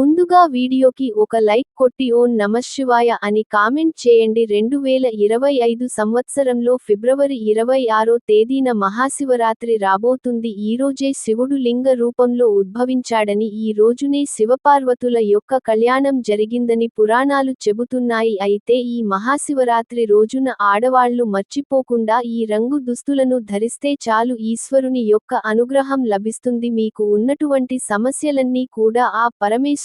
ముందుగా వీడియోకి ఒక లైక్ కొట్టి ఓం నమశివాయ అని కామెంట్ చేయండి. రెండు వేల ఇరవై ఐదు సంవత్సరంలో ఫిబ్రవరి ఇరవై ఆరో తేదీన మహాశివరాత్రి రాబోతుంది. ఈరోజే శివుడు లింగ రూపంలో ఉద్భవించాడని ఈ రోజునే శివపార్వతుల యొక్క కళ్యాణం జరిగిందని పురాణాలు చెబుతున్నాయి. అయితే ఈ మహాశివరాత్రి రోజున ఆడవాళ్ళు మర్చిపోకుండా ఈ రంగు దుస్తులను ధరిస్తే చాలు ఈశ్వరుని యొక్క అనుగ్రహం లభిస్తుంది. మీకు ఉన్నటువంటి సమస్యలన్నీ కూడా ఆ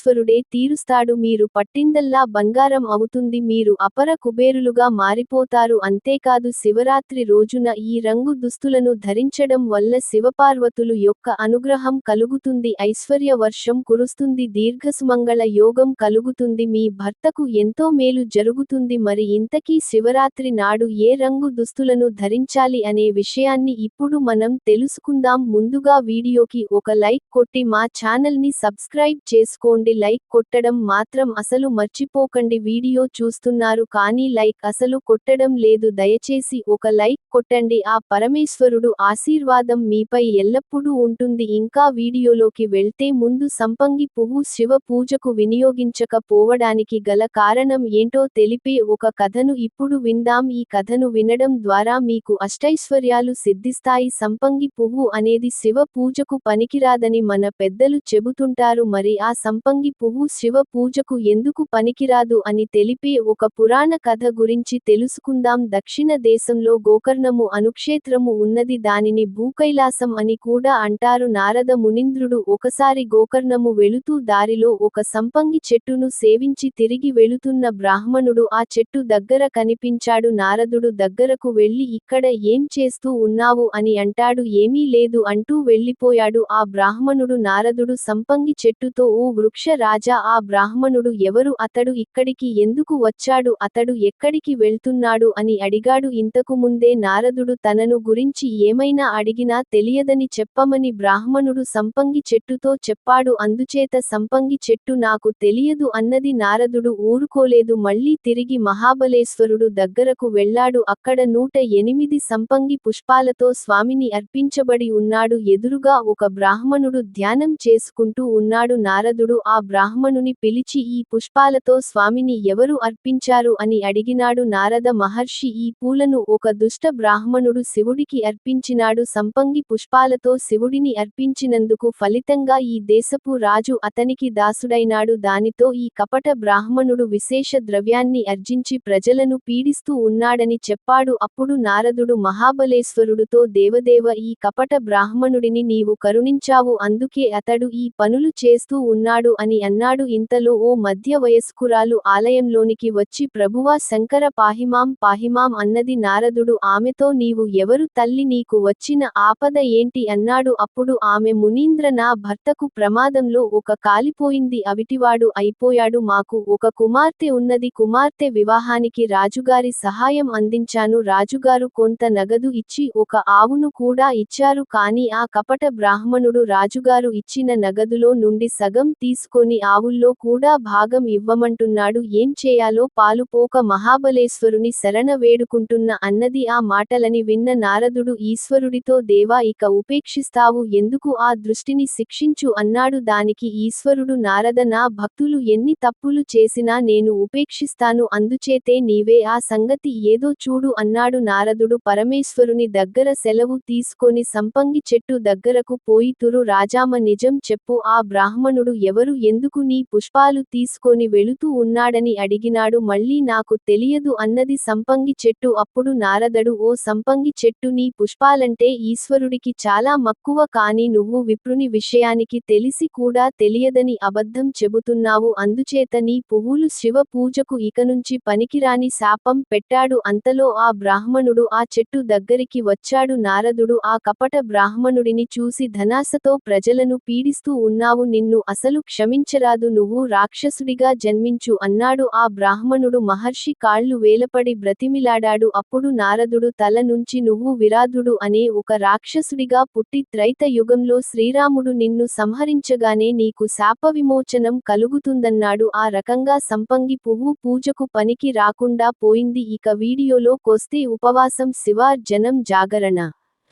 పరమేశ్వరుడే తీరుస్తాడు మీరు పట్టిందల్లా బంగారం అవుతుంది మీరు అపర కుబేరులుగా మారిపోతారు అంతేకాదు శివరాత్రి రోజున ఈ రంగు దుస్తులను ధరించడం వల్ల శివపార్వతులు యొక్క అనుగ్రహం కలుగుతుంది ఐశ్వర్య వర్షం కురుస్తుంది దీర్ఘసుమంగళ యోగం కలుగుతుంది మీ భర్తకు ఎంతో మేలు జరుగుతుంది మరి ఇంతకీ శివరాత్రి నాడు ఏ రంగు దుస్తులను ధరించాలి అనే విషయాన్ని ఇప్పుడు మనం తెలుసుకుందాం. ముందుగా వీడియోకి ఒక లైక్ కొట్టి మా ఛానల్ని సబ్స్క్రైబ్ చేసుకోండి. లైక్ కొట్టడం మాత్రం అసలు మర్చిపోకండి. వీడియో చూస్తున్నారు కానీ లైక్ అసలు కొట్టడం లేదు. దయచేసి ఒక లైక్ కొట్టండి. ఆ పరమేశ్వరుడు ఆశీర్వాదం మీపై ఎల్లప్పుడూ ఉంటుంది. ఇంకా వీడియోలోకి వెళ్తే ముందు సంపంగి పువ్వు శివ పూజకు వినియోగించకపోవడానికి గల కారణం ఏంటో తెలిపే ఒక కథను ఇప్పుడు విందాం. ఈ కథను వినడం ద్వారా మీకు అష్టైశ్వర్యాలు సిద్ధిస్తాయి. సంపంగి పువ్వు అనేది శివ పూజకు పనికిరాదని మన పెద్దలు చెబుతుంటారు. మరి ఆ సంపంగి పువ్వు శివ పూజకు ఎందుకు పనికిరాదు అని తెలిపే ఒక పురాణ కథ గురించి తెలుసుకుందాం. దక్షిణ దేశంలో గోకర్ణము అనుక్షేత్రము ఉన్నది. దానిని భూకైలాసం అని కూడా అంటారు. నారద మునీంద్రుడు ఒకసారి గోకర్ణము వెళుతూ దారిలో ఒక సంపంగి చెట్టును సేవించి తిరిగి వెళుతున్న బ్రాహ్మణుడు ఆ చెట్టు దగ్గర కనిపించాడు. నారదుడు దగ్గరకు వెళ్ళి ఇక్కడ ఏం చేస్తూ ఉన్నావు? అని అంటాడు. ఏమీ లేదు అంటూ వెళ్ళిపోయాడు. ఆ బ్రాహ్మణుడు నారదుడు సంపంగి చెట్టుతో ఓ వృక్ష రాజా ఆ బ్రాహ్మణుడు ఎవరు? అతడు ఇక్కడికి ఎందుకు వచ్చాడు? అతడు ఎక్కడికి వెళ్తున్నాడు? అని అడిగాడు. ఇంతకు ముందే నారదుడు తనను గురించి ఏమైనా అడిగినా తెలియదని చెప్పమని బ్రాహ్మణుడు సంపంగి చెట్టుతో చెప్పాడు. అందుచేత సంపంగి చెట్టు నాకు తెలియదు అన్నది నారదుడు ఊరుకోలేదు. మళ్ళీ తిరిగి మహాబలేశ్వరుడు దగ్గరకు వెళ్ళాడు. అక్కడ నూట ఎనిమిది సంపంగి పుష్పాలతో స్వామిని అర్పించబడి ఉన్నాడు. ఎదురుగా ఒక బ్రాహ్మణుడు ధ్యానం చేసుకుంటూ ఉన్నాడు. నారదుడు ఆ ఆ బ్రాహ్మణుని పిలిచి ఈ పుష్పాలతో స్వామిని ఎవరు అర్పించారు అని అడిగినాడు నారద మహర్షి. ఈ పూలను ఒక దుష్ట బ్రాహ్మణుడు శివుడికి అర్పించినాడు. సంపంగి పుష్పాలతో శివుడిని అర్పించినందుకు ఫలితంగా ఈ దేశపు రాజు అతనికి దాసుడైనాడు. దానితో ఈ కపట బ్రాహ్మణుడు విశేష ద్రవ్యాన్ని అర్జించి ప్రజలను పీడిస్తూ ఉన్నాడని చెప్పాడు. అప్పుడు నారదుడు మహాబలేశ్వరుడుతో దేవదేవ ఈ కపట బ్రాహ్మణుడిని నీవు కరుణించావు. అందుకే అతడు ఈ పనులు చేస్తూ ఉన్నాడు అని అన్నాడు. ఇంతలో ఓ మధ్య వయస్కురాలు ఆలయంలోనికి వచ్చి ప్రభువా శంకర పాహిమాం పాహిమాం అన్నది నారదుడు ఆమెతో నీవు ఎవరు తల్లి నీకు వచ్చిన ఆపద ఏంటి? అన్నాడు. అప్పుడు ఆమె మునీంద్ర నా భర్తకు ప్రమాదంలో ఒక కాలిపోయింది అవిటివాడు అయిపోయాడు మాకు ఒక కుమార్తె ఉన్నది కుమార్తె వివాహానికి రాజుగారి సహాయం అందించాను రాజుగారు కొంత నగదు ఇచ్చి ఒక ఆవును కూడా ఇచ్చారు కాని ఆ కపట బ్రాహ్మణుడు రాజుగారు ఇచ్చిన నగదులో నుండి సగం తీసుకు తీసుకొని ఆవుల్లో కూడా భాగం ఇవ్వమంటున్నాడు. ఏం చేయాలో పాలుపోక మహాబలేశ్వరుని శరణ వేడుకుంటున్న అన్నది ఆ మాటలని విన్న నారదుడు ఈశ్వరుడితో దేవా ఇక ఉపేక్షిస్తావు. ఎందుకు ఆ దృష్టిని శిక్షించు? అన్నాడు. దానికి ఈశ్వరుడు నారద నా భక్తులు ఎన్ని తప్పులు చేసినా నేను ఉపేక్షిస్తాను. అందుచేతే నీవే ఆ సంగతి ఏదో చూడు అన్నాడు నారదుడు. పరమేశ్వరుని దగ్గర సెలవు తీసుకొని సంపంగి చెట్టు దగ్గరకు పోయి తురు రాజామ నిజం చెప్పు. ఆ బ్రాహ్మణుడు ఎవరు ఎందుకు నీ పుష్పాలు తీసుకొని వెళుతూ ఉన్నాడని అడిగినాడు మళ్ళీ నాకు తెలియదు అన్నది సంపంగి చెట్టు అప్పుడు నారదడు ఓ సంపంగి చెట్టు నీ పుష్పాలంటే ఈశ్వరుడికి చాలా మక్కువ కాని నువ్వు విప్రుని విషయానికి తెలిసి కూడా తెలియదని అబద్ధం చెబుతున్నావు. అందుచేత నీ పువ్వులు శివ పూజకు ఇకనుంచి పనికిరాని శాపం పెట్టాడు. అంతలో ఆ బ్రాహ్మణుడు ఆ చెట్టు దగ్గరికి వచ్చాడు. నారదుడు ఆ కపట బ్రాహ్మణుడిని చూసి ధనాసతో ప్రజలను పీడిస్తూ ఉన్నావు నిన్ను అసలు క్షమి క్షమించరాదు నువ్వు రాక్షసుడిగా జన్మించు అన్నాడు ఆ బ్రాహ్మణుడు. మహర్షి కాళ్ళు వేలపడి బ్రతిమిలాడాడు. అప్పుడు నారదుడు తల నుంచి నువ్వు విరాధుడు అనే ఒక రాక్షసుడిగా పుట్టి త్రైత యుగంలో శ్రీరాముడు నిన్ను సంహరించగానే నీకు శాప విమోచనం కలుగుతుందన్నాడు. ఆ రకంగా సంపంగి పువ్వు పూజకు పనికి రాకుండా పోయింది. ఇక వీడియోలో కొస్తే ఉపవాసం శివార్జనం జాగరణ.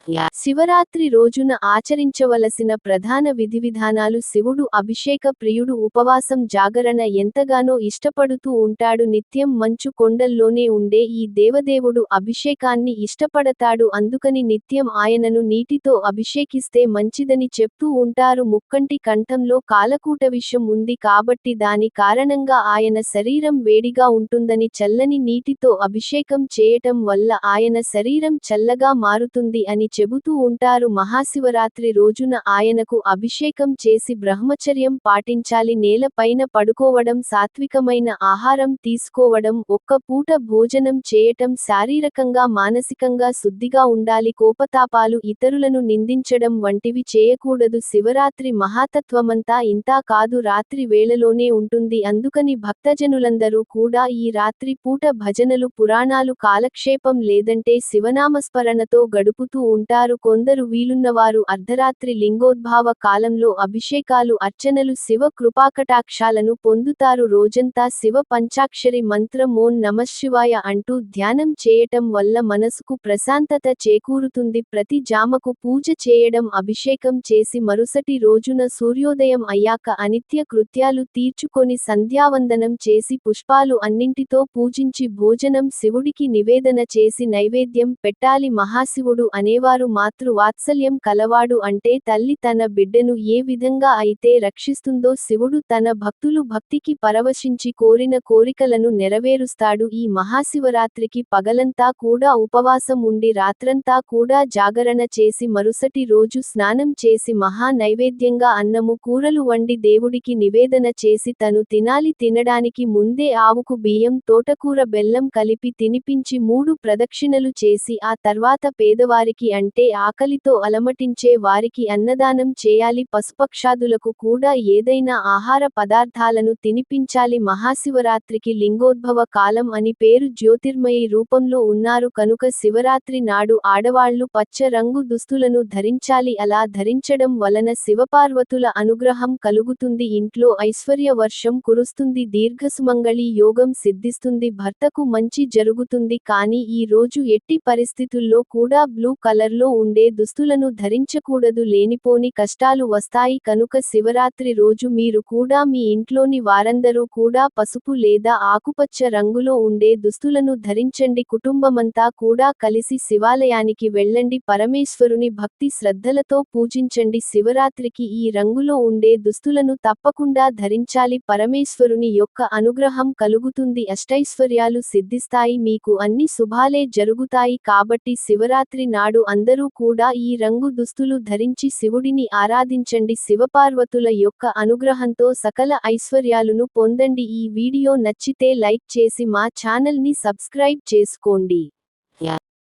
శివరాత్రి రోజున ఆచరించవలసిన ప్రధాన విధివిధానాలు శివుడు అభిషేక ప్రియుడు ఉపవాసం జాగరణ ఎంతగానో ఇష్టపడుతూ ఉంటాడు. నిత్యం మంచు కొండల్లోనే ఉండే ఈ దేవదేవుడు అభిషేకాన్ని ఇష్టపడతాడు. అందుకని నిత్యం ఆయనను నీటితో అభిషేకిస్తే మంచిదని చెప్తూ ఉంటారు. ముక్కంటి కంఠంలో కాలకూట విషం ఉంది కాబట్టి దాని కారణంగా ఆయన శరీరం వేడిగా ఉంటుందని చల్లని నీటితో అభిషేకం చేయటం వల్ల ఆయన శరీరం చల్లగా మారుతుంది అని చెబుతూ ఉంటారు మహాశివరాత్రి రోజున ఆయనకు అభిషేకం చేసి బ్రహ్మచర్యం పాటించాలి నేలపైన పడుకోవడం సాత్వికమైన ఆహారం తీసుకోవడం ఒక్క పూట భోజనం చేయటం శారీరకంగా మానసికంగా శుద్ధిగా ఉండాలి కోపతాపాలు ఇతరులను నిందించడం వంటివి చేయకూడదు. శివరాత్రి మహాతత్వమంతా ఇంతా కాదు రాత్రి వేళలోనే ఉంటుంది. అందుకని భక్తజనులందరూ కూడా ఈ రాత్రి పూట భజనలు పురాణాలు కాలక్షేపం లేదంటే శివనామస్మరణతో గడుపుతూ ఉంటారు. కొందరు వీలున్నవారు అర్ధరాత్రి లింగోద్భావ కాలంలో అభిషేకాలు అర్చనలు శివ కృపాకటాక్షాలను పొందుతారు. రోజంతా శివ పంచాక్షరి మంత్రం ఓం నమశివాయ అంటూ ధ్యానం చేయటం వల్ల మనసుకు ప్రశాంతత చేకూరుతుంది. ప్రతి జామకు పూజ చేయడం అభిషేకం చేసి మరుసటి రోజున సూర్యోదయం అయ్యాక అనిత్య కృత్యాలు తీర్చుకొని సంధ్యావందనం చేసి పుష్పాలు అన్నింటితో పూజించి భోజనం శివుడికి నివేదన చేసి నైవేద్యం పెట్టాలి. మహాశివుడు అనేవారు మాతృ వాత్సల్యం కలవాడు అంటే తల్లి తన బిడ్డను ఏ విధంగా అయితే రక్షిస్తుందో శివుడు తన భక్తులు భక్తికి పరవశించి కోరిన కోరికలను నెరవేరుస్తాడు. ఈ మహాశివరాత్రికి పగలంతా కూడా ఉపవాసం ఉండి రాత్రంతా కూడా జాగరణ చేసి మరుసటి రోజు స్నానం చేసి మహా నైవేద్యంగా అన్నము కూరలు వండి దేవుడికి నివేదన చేసి తను తినాలి తినడానికి ముందే ఆవుకు బియ్యం తోటకూర బెల్లం కలిపి తినిపించి మూడు ప్రదక్షిణలు చేసి ఆ తర్వాత పేదవారికి అంటే ఆకలితో అలమటించే వారికి అన్నదానం చేయాలి. పశుపక్షాదులకు కూడా ఏదైనా ఆహార పదార్థాలను తినిపించాలి. మహాశివరాత్రికి లింగోద్భవ కాలం అని పేరు జ్యోతిర్మయి రూపంలో ఉన్నారు. కనుక శివరాత్రి నాడు ఆడవాళ్ళు పచ్చ రంగు దుస్తులను ధరించాలి. అలా ధరించడం వలన శివపార్వతుల అనుగ్రహం కలుగుతుంది. ఇంట్లో ఐశ్వర్య వర్షం కురుస్తుంది. దీర్ఘసుమంగళి యోగం సిద్ధిస్తుంది. భర్తకు మంచి జరుగుతుంది. కానీ ఈ రోజు ఎట్టి పరిస్థితుల్లో కూడా బ్లూ కలర్ కలర్లో ఉండే దుస్తులను ధరించకూడదు లేనిపోని కష్టాలు వస్తాయి కనుక శివరాత్రి రోజు మీరు కూడా మీ ఇంట్లోని వారందరూ కూడా పసుపు లేదా ఆకుపచ్చ రంగులో ఉండే దుస్తులను ధరించండి. కుటుంబమంతా కూడా కలిసి శివాలయానికి వెళ్ళండి. పరమేశ్వరుని భక్తి శ్రద్ధలతో పూజించండి. శివరాత్రికి ఈ రంగులో ఉండే దుస్తులను తప్పకుండా ధరించాలి. పరమేశ్వరుని యొక్క అనుగ్రహం కలుగుతుంది. అష్టైశ్వర్యాలు సిద్ధిస్తాయి. మీకు అన్ని శుభాలే జరుగుతాయి కాబట్టి శివరాత్రి నాడు అందరూ కూడా ఈ రంగు దుస్తులు ధరించి శివుడిని ఆరాధించండి. శివపార్వతుల యొక్క అనుగ్రహంతో సకల ఐశ్వర్యాలను పొందండి. ఈ వీడియో నచ్చితే లైక్ చేసి మా ఛానల్ని సబ్స్క్రైబ్ చేసుకోండి.